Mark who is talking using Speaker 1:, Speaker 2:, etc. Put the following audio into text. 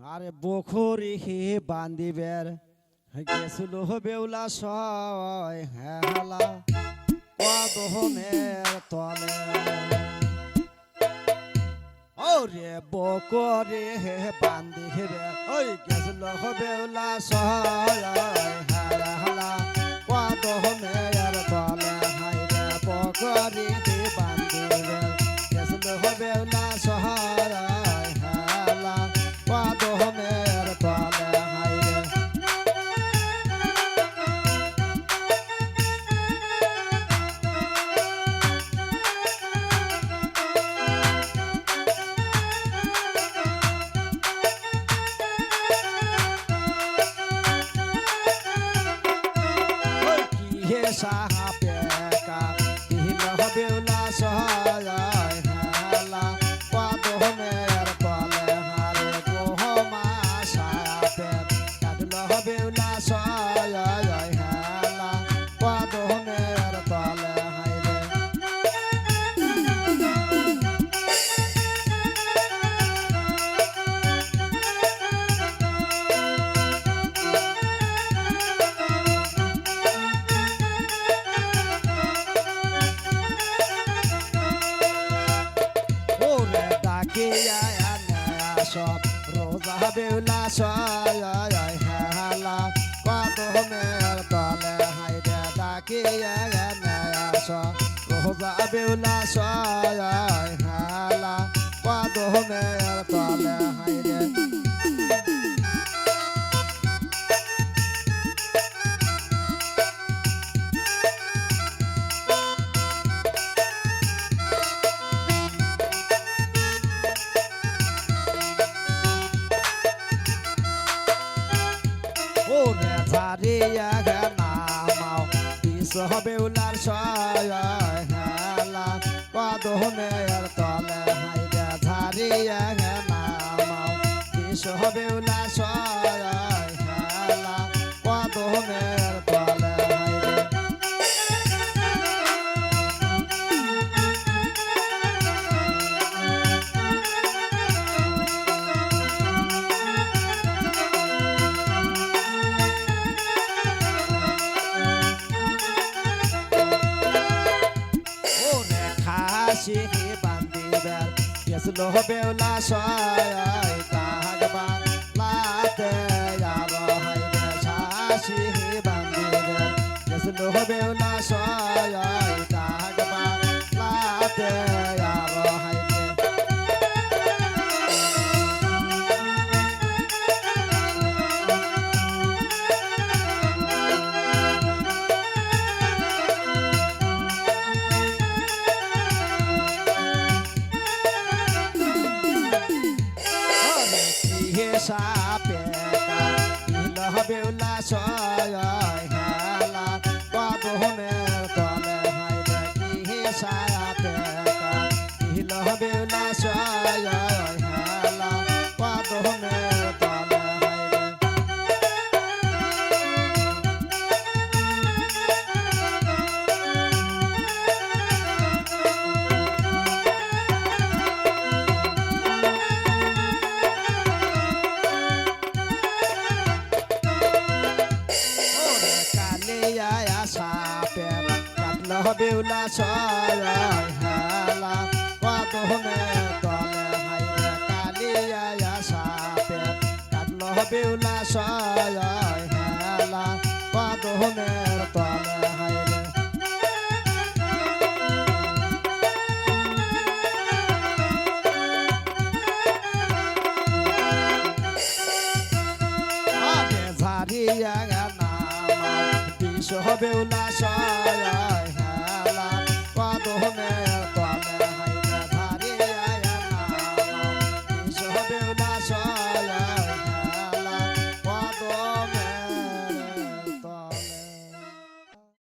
Speaker 1: আরে বখরি হে বান্দিবের, গেছিল বেউলা সয় হেলা কদমের তলে। ওরে বকরে হে বান্দিবে ওই গেছিল বেউলা সয় হেলা কদমের তলে। হাইরে বকরি হে বান্দিবে গেছিল বেউলা saha সব, রোজা বেউলা সয় হেলা। কত মের তলে হাইরে ডাকে সব রোজা বেউলা সয় হেলা। কত মের তলে হাইরে ওরে নামাও। পিস হবে উলার সয় হেলা। কদমের তলে হাইরে ঝারিয়া নামাও। পিস হবে উলার সয় খাসি বান্দিবার গেছিল বেউলা সয় কাহাগ বাংলাতে আর হাইরে ছাসি বান্দিবার গেছিল বেউলা সয় কাহাগ বাংলাতে সাপে কাহিল বেউলা সয় হেলা কদমের তলে হাইরে কি সাপে কাহিল বেউলা সয় বেউলা সয় হেলা কদমে তলে কালিয়া সাপে কাটল বেউলা সয় হেলা কদমের তলে আগে ঝাড়িয়া Amen.